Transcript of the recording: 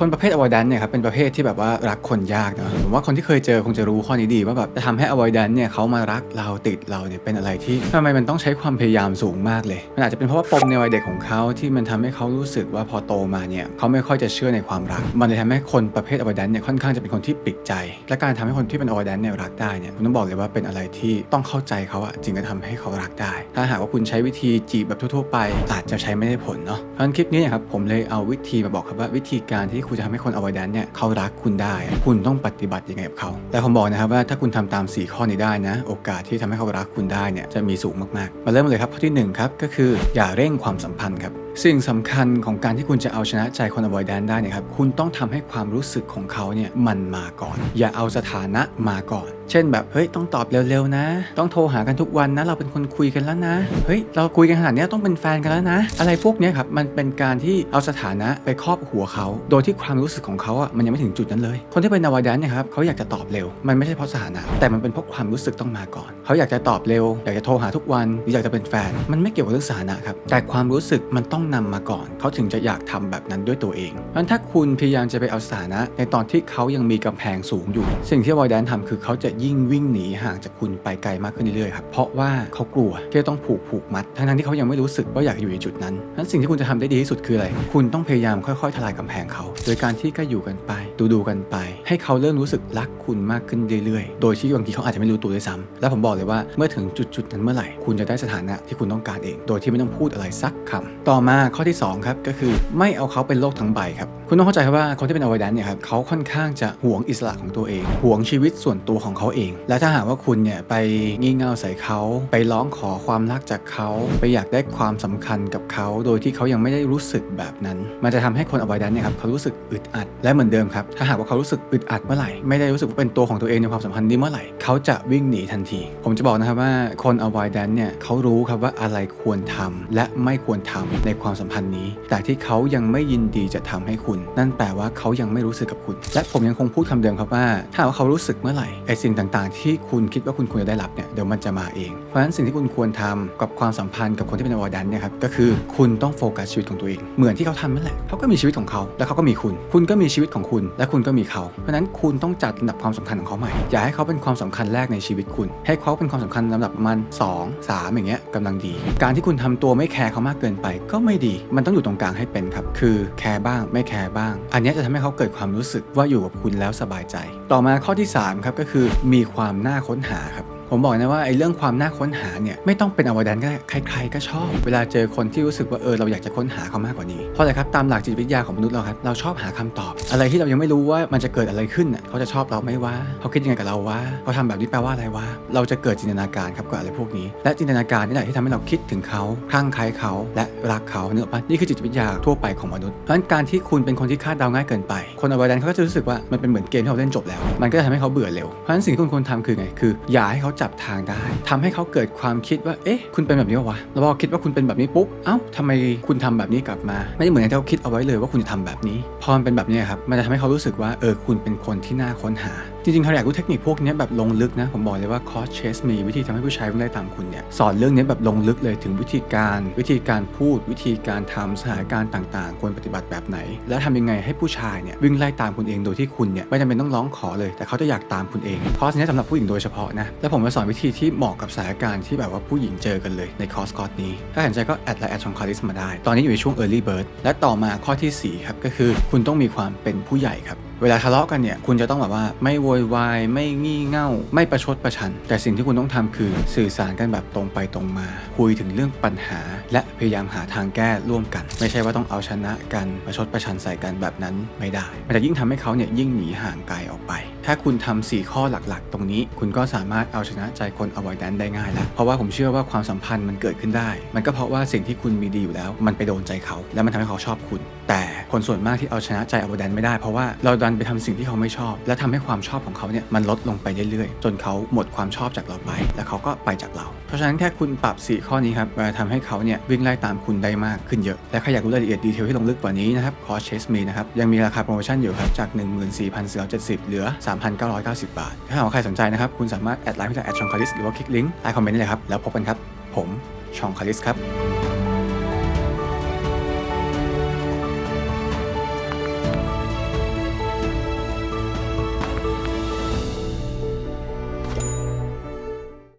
คนประเภท avoidant เนี่ยครับเป็นประเภทที่แบบว่ารักคนยากเนอะผมว่าคนที่เคยเจอคงจะรู้ข้อนี้ดี ว่าแบบจะทำให้ avoidant เนี่ยเขามารักเราติดเราเนี่ยเป็นอะไรที่ทำไมมันต้องใช้ความพยายามสูงมากเลย มันอาจจะเป็นเพราะว่าปมในวัยเด็กของเขาที่มันทำให้เขารู้สึกว่าพอโตมาเนี่ยเขาไม่ค่อยจะเชื่อในความรัก มันเลยทำให้คนประเภท avoidant เนี่ยค่อนข้างจะเป็นคนที่ปิดใจ และการทำให้คนที่เป็น avoidant เนี่ยรักได้เนี่ยผมต้องบอกเลยว่าเป็นอะไรที่ต้องเข้าใจเขาอะจึงจะทำให้เขารักได้ ถ้าหากว่าคุณใช้วิธีจีบแบบทั่วๆไป อาจจะใช้ไม่ได้ผลเนาะเพราะฉะนั้นคลิปนี้เนยครับผมเลยเอาวิธีมาบอกครับว่าวิธีการที่คุณจะทำให้คน avoidance เนี่ยเขารักคุณได้ คุณต้องปฏิบัติยังไงกับเขา แต่ผมบอกนะครับว่าถ้าคุณทำตาม 4 ข้อนี้ได้นะ โอกาสที่ทำให้เขารักคุณได้เนี่ยจะมีสูงมากๆ มาเริ่มเลยครับข้อที่หนึ่งครับก็คืออย่าเร่งความสัมพันธ์ครับ สิ่งสำคัญของการที่คุณจะเอาชนะใจคน avoidance ได้เนี่ยครับคุณต้องทำให้ความรู้สึกของเขาเนี่ยมันมาก่อน อย่าเอาสถานะมาก่อน เช่นแบบเฮ้ยต้องตอบเร็วๆนะ ต้องโทรหากันทุกวันนะ เราเป็นคนคุยกันแล้วนะเฮ้ยเราคุยกันขนาดนี้ต้องเป็นแฟนกันแล้วนะ อะไรพวกนี้ครับมันเป็นการที่เอาสถานะไปครอบหัวเขา โดยที่ความรู้สึกของเขาอะมันยังไม่ถึงจุดนั้นเลย คนที่เป็น avoidance เนี่ยครับเขาอยากจะตอบเร็ว มันไม่ใช่เพราะสถานะ แต่มันเป็นเพราะความรู้สึกต้องมาก่อน เขาอยากจะตอบเร็ว อยากจะโทรหาทุกวันหรืออยากจะเป็นแฟน มันไม่เกี่ยวกับเรื่องสถานะครับแต่ความรู้สึกมันต้องนำมาก่อน เขาถึงจะอยากทำแบบนั้นด้วยตัวเองเพราะฉะนั้นถ้าคุณพยายามจะไปเอาสถานะ ในตอนที่เขายังมีกำแพงสูงอยู่ สิ่งที่ avoidance ทำคือเขาจะยิ่งวิ่งหนีห่างจากคุณไปไกลมากขึ้นเรื่อยๆครับเพราะว่าเขากลัวที่จะต้องผูกผูกมัดทั้งๆที่เขายังไม่รู้สึกว่าอยากอยู่ในจุดนั้นเพราะฉะนั้นสิ่งที่คุณจะทำได้ดีที่สุดคืออะไรคุณต้องพยายามค่อยๆทลายกำแพงเขา โดยการที่ก็อยู่กันไปดูดูๆกันไป ให้เขาเริ่มรู้สึกรักคุณมากขึ้นเรื่อยๆ โดยที่บางทีเขาอาจจะไม่รู้ตัวด้วยซ้ำและผมบอกเลยว่าเมื่อถึงจุดๆนั้นเมื่อไหร่ คุณจะได้สถานะที่คุณต้องการเอง โดยที่ไม่ต้องพูดอะไรสักคำต่อมาข้อที่สองครับ ก็คือไม่เอาเขาเป็นโลกทั้งใบครับ คุณต้องเข้าใจครับว่าคนที่เป็น avoidance เนี่ยครับเขาค่อนข้างจะห่วงอิสระของตัวเองห่วงชีวิตส่วนตัวของเขาเอง และถ้าหากว่าคุณเนี่ยไปงี่เง่าใส่เขาไปร้องขอความรักจากเขาไปอยากได้ความสำคัญกับเขาโดยที่เขายังไม่ได้รู้สึกแบบนั้น มันจะทำให้คน avoidance เนี่ยครับเขารู้สึกอึดอัด และเหมือนเดิมครับถ้าหากว่าเขารู้สึกอึดอัดเมื่อไหร่ไม่ได้รู้สึกว่าเป็นตัวของตัวเองในความสัมพันธ์นี้เมื่อไหร่เขาจะวิ่งหนีทันที ผมจะบอกนะครับว่าคน avoidance เนี่ยเขารู้ครับว่าอะไรควรทำและไม่ควรทำในความสัมพันธ์นี้ แต่ที่เขายังไม่ยินดีจะทำให้คุณนั่นแปลว่าเขายังไม่รู้สึกกับคุณ และผมยังคงพูดคำเดิมครับว่า ถ้าว่าเขารู้สึกเมื่อไหร่ไอสิ่งต่างๆ ที่คุณคิดว่าคุณควรจะได้รับเนี่ยเดี๋ยวมันจะมาเอง เพราะฉะนั้นสิ่งที่คุณควรทำกับความสัมพันธ์กับคนที่เป็น avoidance เนี่ยครับก็คือคุณต้องโฟกัสชีวิตของตัวเอง เหมือนที่เขาทำนั่นแหละเขาก็มีชีวิตของเขา และเขาก็มีคุณ คุณก็มีชีวิตของคุณ และคุณก็มีเขา เพราะฉะนั้นคุณต้องจัดลำดับความสำคัญของเขาใหม่ อย่าให้เขาเป็นความสำคัญแรกในชีวิตคุณ ให้เขาเป็นความสำคัญลำดับประมาณ2 3 อย่างเงี้ยกำลังดี การที่คุณทำตัวไม่แคร์เขามากเกินไปก็ไม่ดี มันต้องอยู่ตรงกลางให้เป็นครับ คือแคร์บ้างไม่แคร์บ้าง อันนี้จะทำให้เขาเกิดความรู้สึกว่าอยู่กับคุณแล้วสบายใจ ต่อมาข้อที่สามครับก็คือมีความน่าค้นหาครับ ผมบอกนะว่าไอ้เรื่องความน่าค้นหาเนี่ยไม่ต้องเป็นอวดานก็ได้ใครๆก็ชอบ เวลาเจอคนที่รู้สึกว่าเออเราอยากจะค้นหาเขามากกว่านี้เพราะอะไรครับตามหลักจิตวิทยาของมนุษย์เราครับเราชอบหาคำตอบ อะไรที่เรายังไม่รู้ว่ามันจะเกิดอะไรขึ้นเขาจะชอบเราไหมว่าเขาคิดยังไงกับเราว่าเขาทำแบบนี้แปลว่าอะไรว่าเราจะเกิดจินตนาการครับกับอะไรพวกนี้ และจินตนาการนี่แหละที่ทำให้เราคิดถึงเขาคลั่งไคล้เขา และรักเขาเนื้อปะนี่คือจิตวิทยาทั่วไปของมนุษย์เพราะฉะนั้นการที่คุณเป็นคนที่คาดเดาง่ายเกินไป คนอวดานเขาก็จะรู้สึกว่ามันเป็นเหมือนเกมที่เราเล่นจบแล้ว มันก็จะทำให้เขาเบื่อเร็วเพราะฉะนั้นสิ่งที่คุณควรทำคือไงคือ อย่าให้เขาจบทางได้ทำให้เขาเกิดความคิดว่า เอ๊ะ คุณเป็นแบบนี้วะแล้วพอคิดว่าคุณเป็นแบบนี้ปุ๊บ เอ้าทำไมคุณทำแบบนี้กลับมา ไม่เหมือนที่เขาคิดเอาไว้เลยว่าคุณจะทำแบบนี้ พอมันเป็นแบบนี้ครับ มันจะทำให้เขารู้สึกว่า เออ คุณเป็นคนที่น่าค้นหา จริงๆถ้าอยากรู้เทคนิคพวกนี้แบบลงลึกนะ ผมบอกเลยว่าคอร์สเชสมีวิธีทำให้ผู้ชายวิ่งไล่ตามคุณเนี่ยสอนเรื่องนี้แบบลงลึกเลยถึงวิธีการวิธีการพูด วิธีการทำสถานการณ์ต่างๆ ควรปฏิบัติแบบไหน และทำยังไงให้ผู้ชายเนี่ยวิ่งไล่ตามคุณเองโดยที่คุณเนี่ยไม่จำเป็นต้องร้องขอเลย แต่เขาจะอยากตามคุณเองคอร์สนี้สำหรับผู้หญิงโดยเฉพาะนะและผมจะสอนวิธีที่เหมาะกับสถานการณ์ที่แบบว่าผู้หญิงเจอกันเลยในคอร์สคอร์สนี้ ถ้าสนใจก็แอดไลน์แอดชองคาริสมาได้ ตอนนี้อยู่ในช่วง Early Bird และต่อมาข้อทีสี่4ครับก็คือ คุณต้องมีความเป็นผู้ใหญ่ครับเวลาทะเลาะกันเนี่ยคุณจะต้องแบบว่าไม่โวยวายไม่งี่เง่า ไม่ประชดประชัน แต่สิ่งที่คุณต้องทำคือสื่อสารกันแบบตรงไปตรงมา คุยถึงเรื่องปัญหา และพยายามหาทางแก้ร่วมกัน ไม่ใช่ว่าต้องเอาชนะกันประชดประชันใส่กันแบบนั้นไม่ได้ มันจะยิ่งทำให้เขาเนี่ยยิ่งหนีห่างไกลออกไป ถ้าคุณทำ4ข้อหลักๆ ตรงนี้ คุณก็สามารถเอาชนะใจคน avoidance ได้ง่ายแล้วเพราะว่าผมเชื่อว่าความสัมพันธ์มันเกิดขึ้นได้ มันก็เพราะว่าสิ่งที่คุณมีดีอยู่แล้ว มันไปโดนใจเขา แล้วมันทำให้เขาชอบคุณ แต่คนส่วนมากที่เอาชนะใจ avoidance ไม่ได้เพราะว่าเราดันไปทำสิ่งที่เขาไม่ชอบ และทำให้ความชอบของเขาเนี่ยมันลดลงไปเรื่อยๆ จนเขาหมดความชอบจากเราไป แล้วเขาก็ไปจากเรา เพราะฉะนั้นแค่คุณปรับ 4 ข้อนี้ครับมาทำให้เขาเนี่ยวิ่งไล่ตามคุณได้มากขึ้นเยอะ และใครอยากรู้รายละเอียดดีเทลที่ลงลึกกว่านี้นะครับคอร์สเชสมีนะครับยังมีราคาโปรโมชั่นอยู่ครับจาก 14,470 เหลือ 3,990 บาท ถ้าหากใครสนใจนะครับคุณสามารถแอดไลน์ที่แอดชองคาริสหรือว่าคลิกลิงก์ใต้คอมเมนต์ได้เลยครับแล้วพบกันครับ ผมชองคาริสครับ